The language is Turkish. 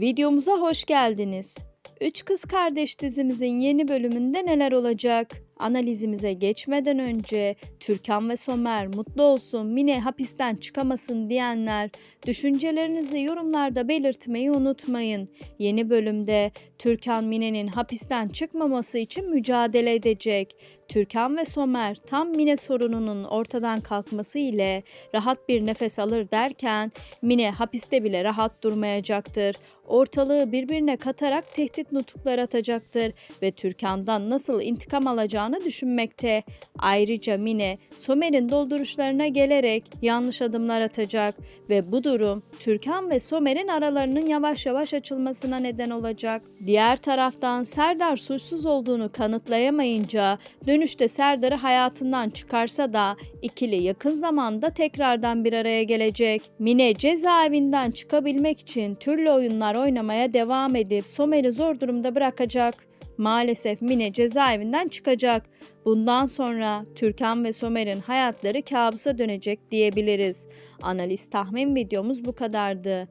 Videomuza hoş geldiniz. Üç Kız Kardeş dizimizin yeni bölümünde neler olacak? Analizimize geçmeden önce Türkan ve Somer mutlu olsun, Mine hapisten çıkamasın diyenler düşüncelerinizi yorumlarda belirtmeyi unutmayın. Yeni bölümde Türkan Mine'nin hapisten çıkmaması için mücadele edecek. Türkan ve Somer tam Mine sorununun ortadan kalkması ile rahat bir nefes alır derken Mine hapiste bile rahat durmayacaktır. Ortalığı birbirine katarak tehdit nutuklar atacaktır ve Türkan'dan nasıl intikam alacağını düşünmekte. Ayrıca Mine Somer'in dolduruşlarına gelerek yanlış adımlar atacak ve bu durum Türkan ve Somer'in aralarının yavaş yavaş açılmasına neden olacak. Diğer taraftan Serdar suçsuz olduğunu kanıtlayamayınca dönüşte Serdar'ı hayatından çıkarsa da ikili yakın zamanda tekrardan bir araya gelecek. Mine cezaevinden çıkabilmek için türlü oyunlar oynamaya devam edip Somer'i zor durumda bırakacak. Maalesef Mine cezaevinden çıkacak. Bundan sonra Türkan ve Somer'in hayatları kabusa dönecek diyebiliriz. Analiz tahmin videomuz bu kadardı.